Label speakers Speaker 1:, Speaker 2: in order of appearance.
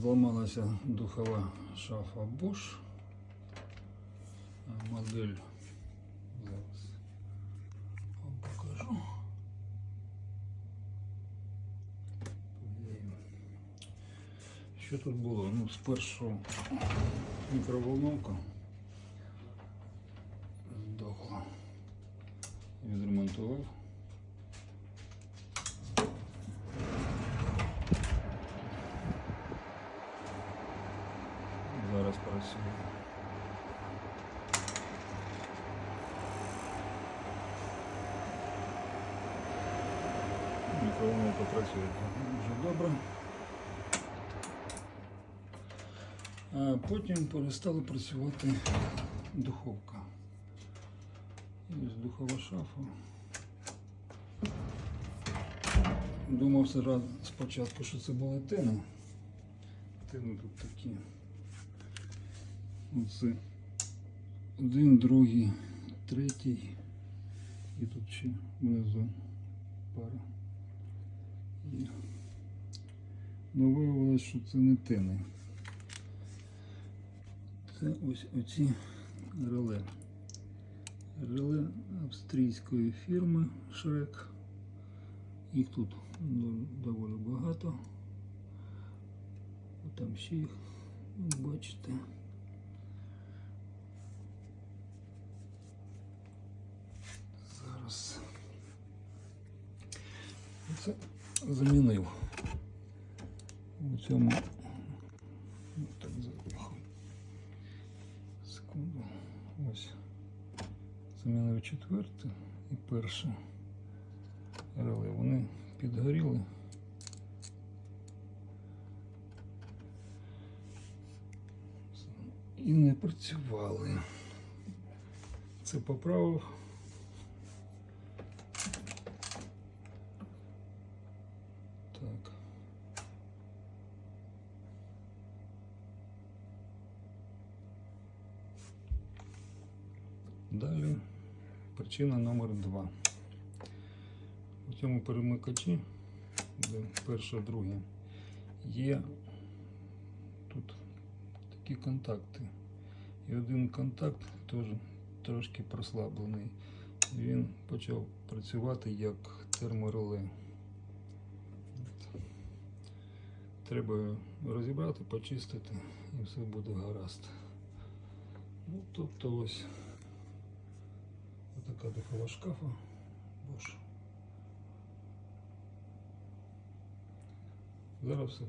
Speaker 1: Зламалася духова шафа Bosch. А, Модель зараз вам покажу. Що тут було? Ну, спершу мікроволновка здохла. Відремонтував. Працює. Мікроволновка працює дуже добре. А потім перестала працювати духовка. Ось духова шафа. Думав зразу спочатку, що це була тина. Тини тут такі. Оце один, другий, третій. І тут ще внизу пара. І... Ну виявилось, що це не тини. Це ось оці реле. Реле австрійської фірми Шрек. Їх тут доволі багато. Там ще їх бачите. Зараз це замінив у цьому. Так запихую. Секунду. Ось. Замінив четверте і перше реле. Вони підгоріли. І не працювали. Це поправив. Так. Далі причина номер два. У цьому перемикачі, де перше, друге, є тут такі контакти. І один контакт теж трошки прослаблений. Він почав працювати як термореле. Треба розібрати, почистити і все буде гаразд. Ну, тобто ось така духова шкафа Bosch. Зараз все